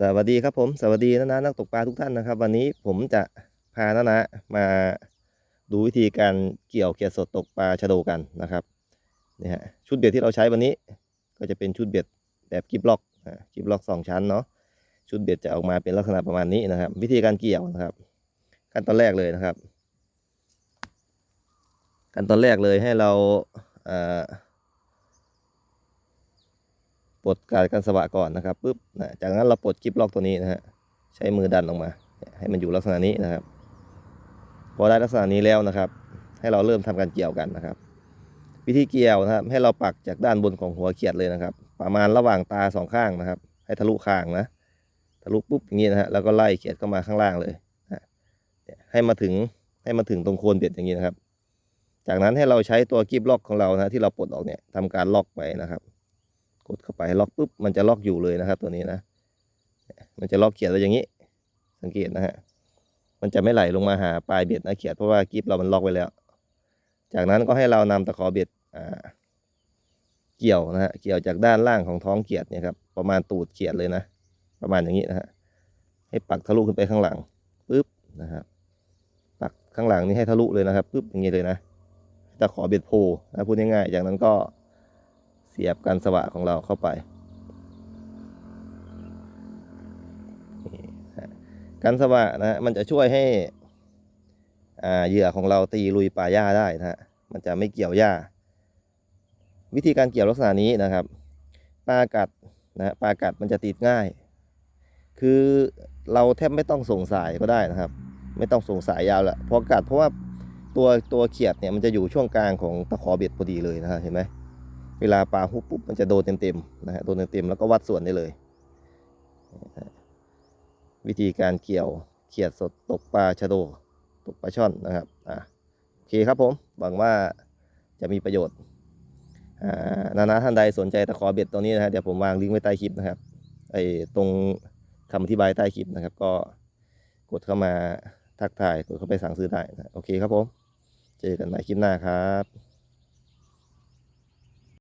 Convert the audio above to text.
สวัสดีครับผมสวัสดีนะนะนักตกปลาทุกท่านนะครับ วันนี้ผมจะพานะนะมาดูวิธีการเกี่ยวเขียดสดตกปลาชะโดกันนะครับนี่ฮะชุดเบ็ดที่เราใช้วันนี้ ก็จะเป็นชุดเบ็ดแบบกิบล็อกกิบล็อกสองชั้นเนาะชุดเบ็ดจะออกมาเป็นลักษณะประมาณนี้นะครับ วิธีการเกี่ยวนะครับ ขั้นตอนแรกเลยนะครับ ขั้นตอนแรกเลยให้เรา ปลดการกันสวะก่อนนะครับปุ๊บนะจากนั้นเราปลดกิฟล็อกตัวนี้นะฮะใช้มือดันออกมา ให้มันอยู่ลักษณะนี้นะครับ พอได้ลักษณะนี้แล้วนะครับ ให้เราเริ่มทำการเกี่ยวกันนะครับ วิธีเกี่ยวนะครับ ให้เราปักจากด้านบนของหัวเขียดเลยนะครับ ประมาณระหว่างตาสองข้างนะครับ ให้ทะลุคางนะทะลุปุ๊บอย่างนี้นะฮะแล้วก็ไล่เขียดเข้ามาข้างล่างเลยนะให้มาถึงให้มาถึงตรงโคนเบ็ดอย่างนี้นะครับ จากนั้นให้เราใช้ตัวกิฟล็อกของเรานะที่เราปลดออกเนี่ยทำการล็อกไว้นะครับ กดเข้าไปล็อกปุ๊บมันจะล็อกอยู่เลยนะครับตัวนี้นะ มันจะล็อกเขียดไว้อย่างนี้ สังเกตนะฮะมันจะไม่ไหลลงมาหาปลายเบ็ดนะเขียดเพราะว่ากิฟเรามันล็อกไว้แล้ว จากนั้นก็ให้เรานำตะขอเบ็ดอ่าเกี่ยวนะฮะเกี่ยวจากด้านล่างของท้องเขียดเนี่ยครับประมาณตูดเขียดเลยนะ ประมาณอย่างนี้นะฮะให้ปักทะลุขึ้นไปข้างหลังปุ๊บนะครับปักข้างหลังนี่ให้ทะลุเลยนะครับปุ๊บอย่างนี้เลยนะตะขอเบ็ดโพนะพูดง่ายๆจากนั้นก็ เสียบกันสวะของเราเข้าไปกันสวะนะฮะมันจะช่วยให้เหยื่อของเราตีลุยป่าหญ้าได้นะฮะมันจะไม่เกี่ยวหญ้า วิธีการเกี่ยวลักษณะนี้นะครับปลากัดนะฮะปลากัดมันจะติดง่าย คือเราแทบไม่ต้องส่งสายก็ได้นะครับ ไม่ต้องส่งสายยาวละพราะกัดเพราะว่าตัวตัวเขียดเนี่ยมันจะอยู่ช่วงกลางของตะขอเบ็ดพอดีเลยนะฮะเห็นไหม เวลาปลาฮุบปุ๊บมันจะโดนเต็มๆนะฮะโดนเต็มๆแล้วก็วัดส่วนได้เลย วิธีการเกี่ยวเขียดสดตกปลาชะโดตกปลาช่อนนะครับอะโอเคครับผมหวังว่าจะมีประโยชน์อ่านานาท่านใดสนใจตะขอเบ็ดตัวนี้นะฮะเดี๋ยวผมวางลิงก์ไว้ใต้คลิปนะครับไอ้ตรงคำอธิบายใต้คลิปนะครับ ก็กดเข้ามาทักทายกดเข้าไปสั่งซื้อได้นะโอเคครับผม เจอกันใหม่คลิปหน้าครับ